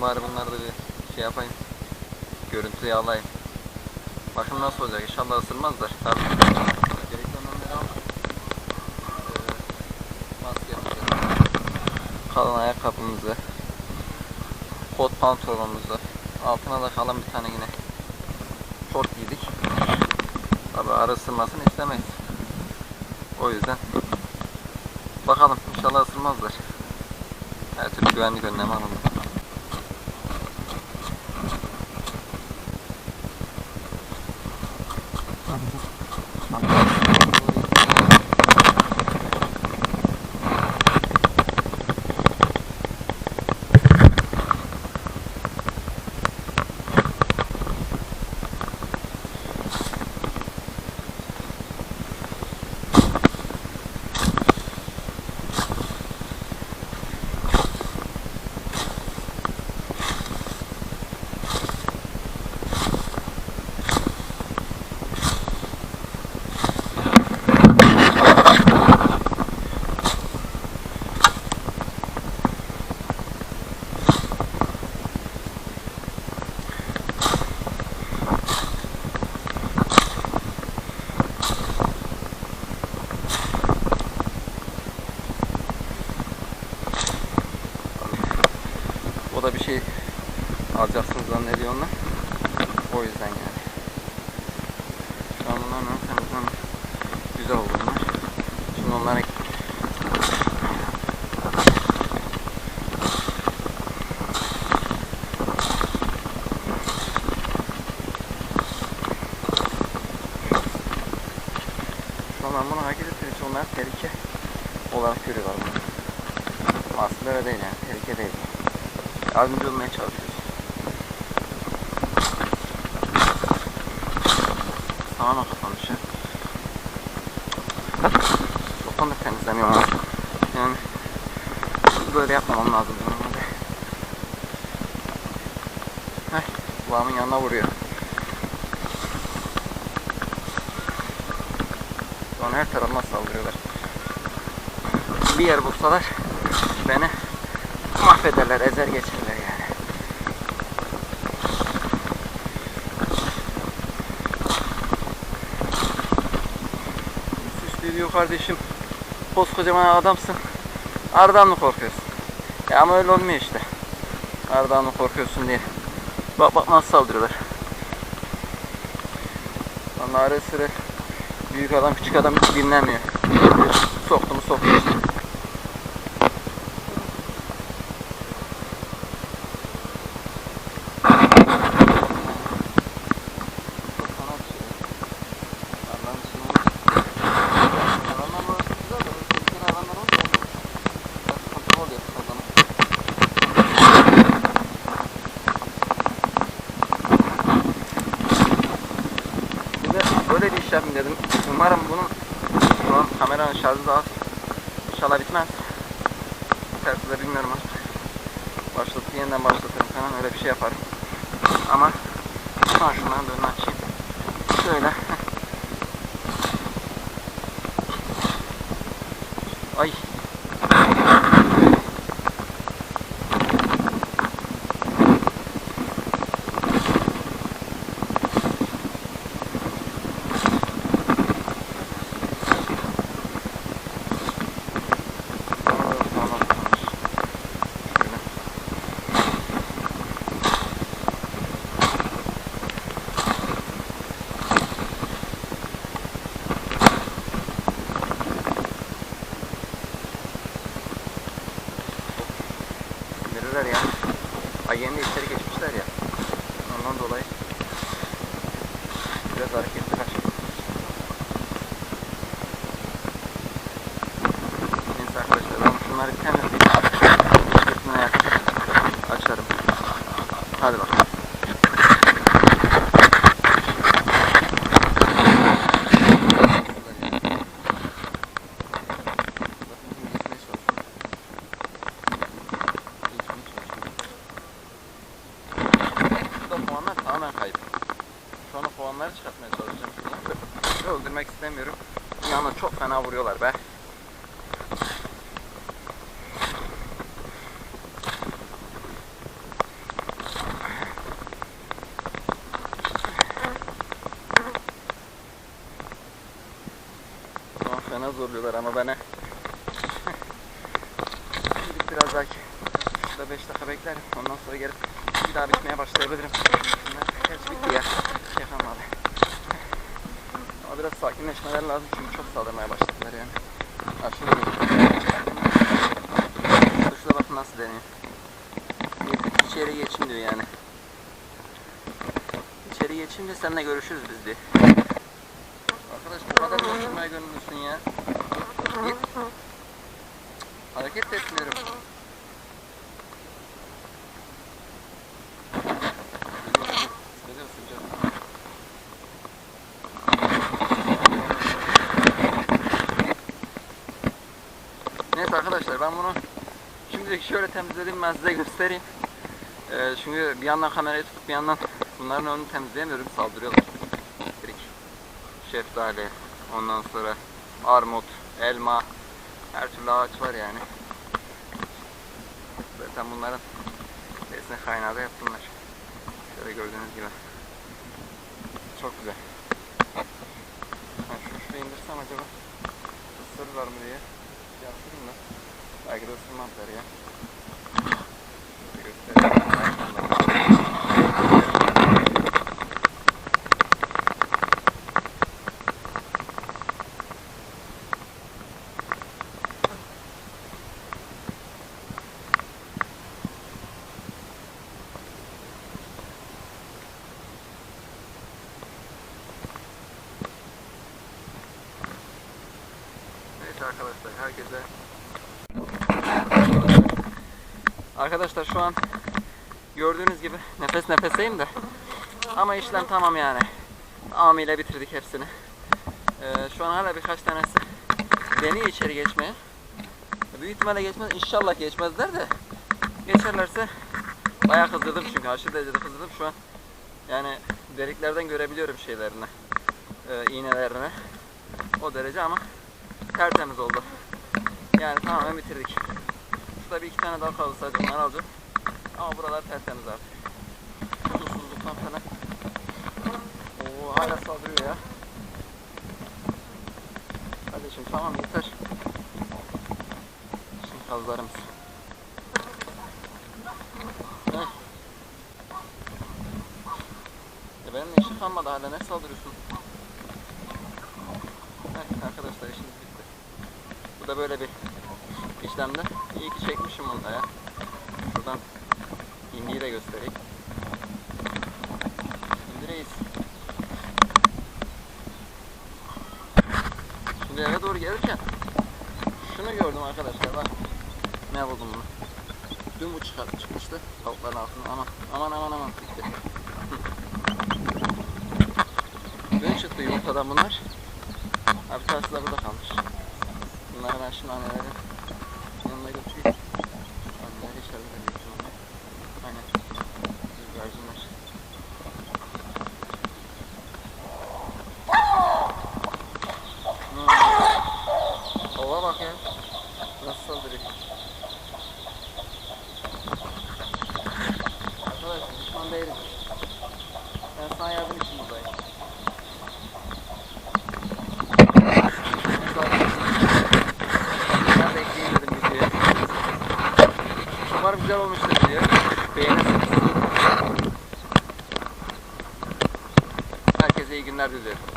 Dedim bari bunları da bir şey yapayım. Görüntüye alayım. Bakın nasıl olacak. İnşallah ısırmazlar. Tabii. Gerekli önlemleri al. Ee, maskemizi. Kalın ayakkabımızı. Kot pantolonumuzu. Altına da kalan bir tane yine şort giydik. Tabii arı ısırmasını istemeyiz. O yüzden bakalım inşallah ısırmazlar. Her türlü güvenlik önlemi alındı. Şey alacaksınız zannediyor onlar. O yüzden yani. Şu an bunların ön temizleme güzel oldu bunlar. Şimdi onlara ben bunu hareket ettiğim için onlar tehlike olarak görüyorlar bunu. Aslında öyle değil yani. Tehlike değil. Yardımcı olmaya çalışıyoruz. Tamamen kapanmış ya. Çoktan da temizlemiyor ama. Yani böyle yapmamam lazım normalde. Heh, kulağımın yanına vuruyor. Şu an her tarafıma saldırıyorlar. Bir yer bulsalar beni mahvederler, ezer geçerler yani. Süslü diyor kardeşim. Koskocaman adamsın. Ardan mı korkuyorsun? Ya ama öyle olmuyor işte. Ardan mı korkuyorsun diye. Bak bak nasıl saldırıyorlar. Lan arı sıra büyük adam küçük adam hiç dinlemiyor. Soktu mu soktu işte. Çok sanat şey. Allah'ın işini Hayvanlar burası güzel de böyle tehlikeli hayvanlar olunca biraz sıkıntı oluyor o zaman. Bir de böyle bir iş dedim. Umarım bunun şu an kameranın şarjı da az. İnşallah bitmez. Biterse de bilmiyorum artık. Başlatıp yeniden başlatırım falan öyle bir şey yaparım. Ama şu an şunların da açayım. Şöyle. Ay. Sindirirler ya. Ay yeni içeri geçmişler ya. Ondan dolayı biraz hareketli kaçıyor. Neyse arkadaşlar ben şunları temizleyeyim. Hiçbirisine yakın açarım. Hadi bakalım. Tamamen kaydım. Şu anda kovanları çıkartmaya çalışacağım şimdi. Öldürmek istemiyorum. Yalnız çok fena vuruyorlar be. fena zorluyorlar ama bana. Şimdi biraz belki 5 dakika beklerim. Ondan sonra gelip bir daha bitmeye başlayabilirim. Gerçi bitti ya. Şey kalmadı. Ama biraz sakinleşmeler lazım çünkü çok saldırmaya başladılar yani. Aşırı. Dur şurada bakın nasıl deniyor. Bir İçeri geçin diyor yani. İçeri geçince seninle görüşürüz biz diye. Arkadaş bu kadar görüşmeye gönüllüsün ya. Git. Hareket de etmiyorum. Arkadaşlar ben bunu şimdilik şöyle temizledim ben size göstereyim. Ee, çünkü bir yandan kamerayı tutup bir yandan bunların önünü temizleyemiyorum saldırıyorlar. Direkt şeftali, ondan sonra armut, elma, her türlü ağaç var yani. Zaten bunların besin kaynağı da bunlar. Şöyle gördüğünüz gibi. Çok güzel. Ben şunu şuraya indirsem acaba ısırırlar mı diye. Bir ısırayım da. Belki de ısırmazlar ya. Şöyle göstereyim. Neyse arkadaşlar herkese Arkadaşlar şu an gördüğünüz gibi nefes nefeseyim de ama işlem tamam yani. Tamamıyla bitirdik hepsini. Ee, şu an hala birkaç tanesi deniyor içeri geçmeye. Büyük ihtimalle geçmez. İnşallah geçmezler de geçerlerse bayağı kızdırdım çünkü aşırı derecede kızdırdım şu an. Yani deliklerden görebiliyorum şeylerini. E, iğnelerini. O derece ama tertemiz oldu. Yani tamamen bitirdik. Şurada bir iki tane daha kaldı sadece onları alacağım. Ama buralar tertemiz artık. Susuzluktan falan. Oo hala saldırıyor ya. Kardeşim tamam yeter. Şimdi kazlarımız. Heh. E benim işim kalmadı hala ne saldırıyorsun? Evet arkadaşlar. Bu da böyle bir işlemde. İyi ki çekmişim onu da ya. Şuradan indiği de göstereyim. Şimdi. Şimdi eve doğru gelirken şunu gördüm arkadaşlar bak. Ne buldum bunu? Dün bu çıkar, çıkmıştı tavukların altına aman aman aman aman gitti. Dün çıktı yumurtadan bunlar. Abi de burada kalmış. Bunları ben şimdi annelerin yanına götüreyim. Anneler içeride büyük ihtimalle. Aynen. Güvercinler. Hmm. Ova bak ya. Nasıl saldırıyor. Arkadaşlar düşman değilim. Ben sana yardım için buradayım. Ben de ekleyeyim dedim videoya. Umarım güzel olmuştur video. Beğenirsiniz. Herkese iyi günler diliyorum.